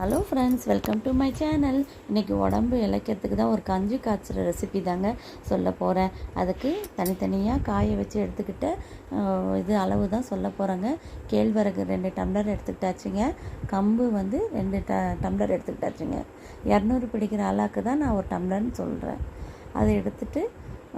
Hello friends welcome to my channel இன்றைக்கி உடம்பு இளைக்கிறதுக்கு தான் ஒரு கஞ்சி காய்ச்சுற ரெசிபி தாங்க சொல்ல போகிறேன் அதுக்கு தனித்தனியாக காய வச்சு எடுத்துக்கிட்ட இது அளவு தான் சொல்ல போகிறேங்க கேழ்வரகு ரெண்டு டம்ளர் எடுத்துக்கிட்டாச்சுங்க. கம்பு வந்து ரெண்டு ட டம்ளர் எடுத்துக்கிட்டாச்சுங்க. இரநூறு பிடிக்கிற ஆளாக்கு தான் நான் ஒரு டம்ளர்னு சொல்கிறேன் அதை எடுத்துகிட்டு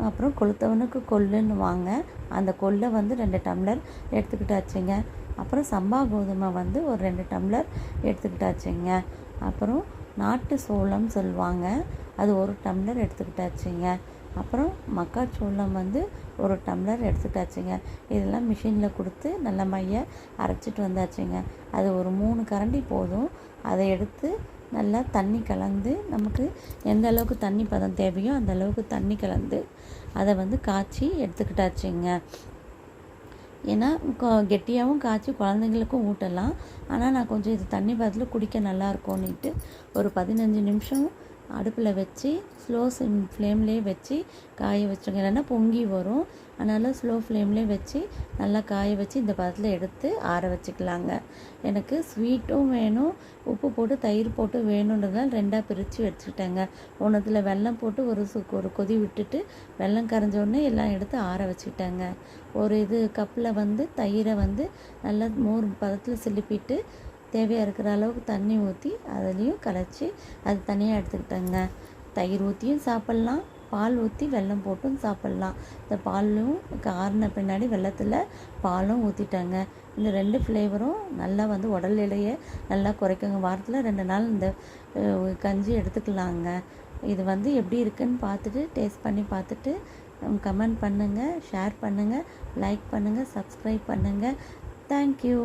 அப்புறம் கொளுத்தவனுக்கு கொள்ளுன்னு வாங்க. அந்த கொல்லை வந்து ரெண்டு டம்ளர் எடுத்துக்கிட்டாச்சுங்க. அப்புறம் சம்பா கோதுமை வந்து ஒரு ரெண்டு டம்ளர் எடுத்துக்கிட்டாச்சுங்க. அப்புறம் நாட்டு சோளம் சொல்லுவாங்க. அது ஒரு டம்ளர் எடுத்துக்கிட்டாச்சுங்க. அப்புறம் மக்காச்சோளம் வந்து ஒரு டம்ளர் எடுத்துக்கிட்டாச்சுங்க. இதெல்லாம் மிஷினில் கொடுத்து நல்ல மைய அரைச்சிட்டு வந்தாச்சுங்க. அது ஒரு மூணு கரண்டி போதும். அதை எடுத்து நல்லா தண்ணி கலந்து நமக்கு எந்த அளவுக்கு தண்ணி பதம் தேவையோ அந்த அளவுக்கு தண்ணி கலந்து அதை வந்து காய்ச்சி எடுத்துக்கிட்டாச்சுங்க. ஏன்னா கெட்டியாகவும் காய்ச்சி குழந்தைங்களுக்கும் ஊட்டலாம். ஆனால் நான் கொஞ்சம் இது தண்ணி பதத்தில் குடிக்க நல்லா இருக்கும்னுட்டு ஒரு பதினஞ்சு நிமிஷம் அடுப்பில் வச்சு ஸ்லோ சிம் ஃப்ளேம்லேயே வச்சு காய வச்சுருங்க. இல்லைன்னா பொங்கி வரும். அதனால் ஸ்லோ ஃப்ளேம்லேயே வச்சு நல்லா காய வச்சு இந்த பதத்தில் எடுத்து ஆற வச்சுக்கலாங்க. எனக்கு ஸ்வீட்டும் வேணும். உப்பு போட்டு தயிர் போட்டு வேணுன்றதால் ரெண்டாக பிரித்து வச்சுக்கிட்டேங்க ஒன்றத்தில் வெல்லம் போட்டு ஒரு சு ஒரு கொதி விட்டுட்டு வெல்லம் கரைஞ்சோடனே எல்லாம் எடுத்து ஆற வச்சுக்கிட்டேங்க ஒரு இது கப்பில் வந்து தயிரை வந்து நல்லா மோர் பதத்தில் சிலுப்பிட்டு தேவையாக இருக்கிற அளவுக்கு தண்ணி ஊற்றி அதுலேயும் கலைச்சி அது தனியாக எடுத்துக்கிட்டேங்க. தயிர் ஊற்றியும் சாப்பிட்லாம் பால் ஊற்றி வெல்லம் போட்டும் சாப்பிட்லாம். இந்த பாலும் காரின பின்னாடி வெள்ளத்தில் பாலும் ஊற்றிட்டாங்க இந்த ரெண்டு ஃப்ளேவரும் நல்லா வந்து உடல் எடையை நல்லா குறைக்குங்க. வாரத்தில் ரெண்டு நாள் இந்த கஞ்சி எடுத்துக்கலாங்க. இது வந்து எப்படி இருக்குன்னு பார்த்துட்டு டேஸ்ட் பண்ணி பார்த்துட்டு கமெண்ட் பண்ணுங்கள் ஷேர் பண்ணுங்கள் லைக் பண்ணுங்கள் சப்ஸ்கிரைப் பண்ணுங்கள் தேங்க்யூ.